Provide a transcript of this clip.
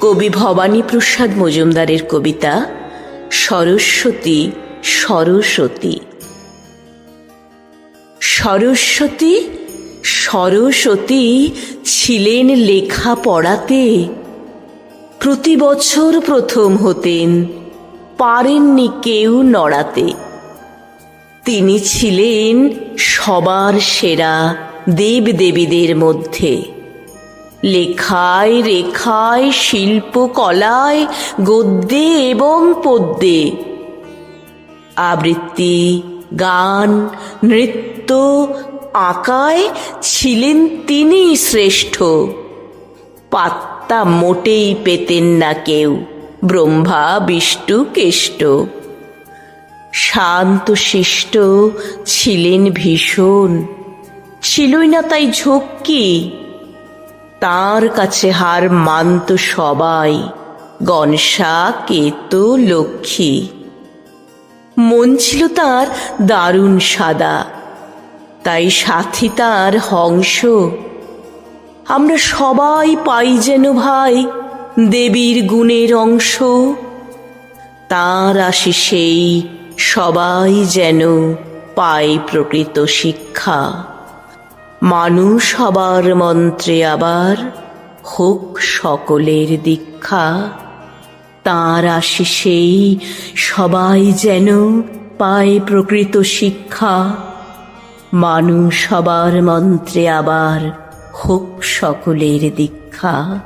কবি ভবানী প্রসাদ মজুমদারের কবিতা সরস্বতী সরস্বতী। সরস্বতী সরস্বতী ছিলেন লেখা পড়াতে। প্রতি বছর প্রথম হতেন, পারেননি কেউ নড়াতে। তিনি ছিলেন সবার সেরা দেবদেবীদের মধ্যে। লেখায় রেখায়, শিল্পকলায়, গদ্যে এবং পদ্যে। আবৃত্তি, গান, নৃত্য, আঁকায় ছিলেন তিনি শ্রেষ্ঠ। পাত্তা মোটেই পেতেন না কেউ, ব্রহ্মা, বিষ্ণু, কেষ্ট। শান্ত শিষ্ট ছিলেন ভীষণ। ছিলই না তাই ঝক্কি তার কাছে হার মানত সবাই। গনসা কেতু, লক্ষ্মী। মন ছিল তার দারুণ সাদা। তাই সাথী তার হংস। আমরা সবাই পাই যেন ভাই দেবীর গুণের অংশ। তার আশিসেই সবাই যেন পায় প্রকৃত শিক্ষা। মানুষ হবার মন্ত্রে আবার হোক সকলের দীক্ষা। তাঁর আশিসেই সবাই যেন পায় প্রকৃত শিক্ষা। মানুষ হবার মন্ত্রে আবার হোক সকলের দীক্ষা।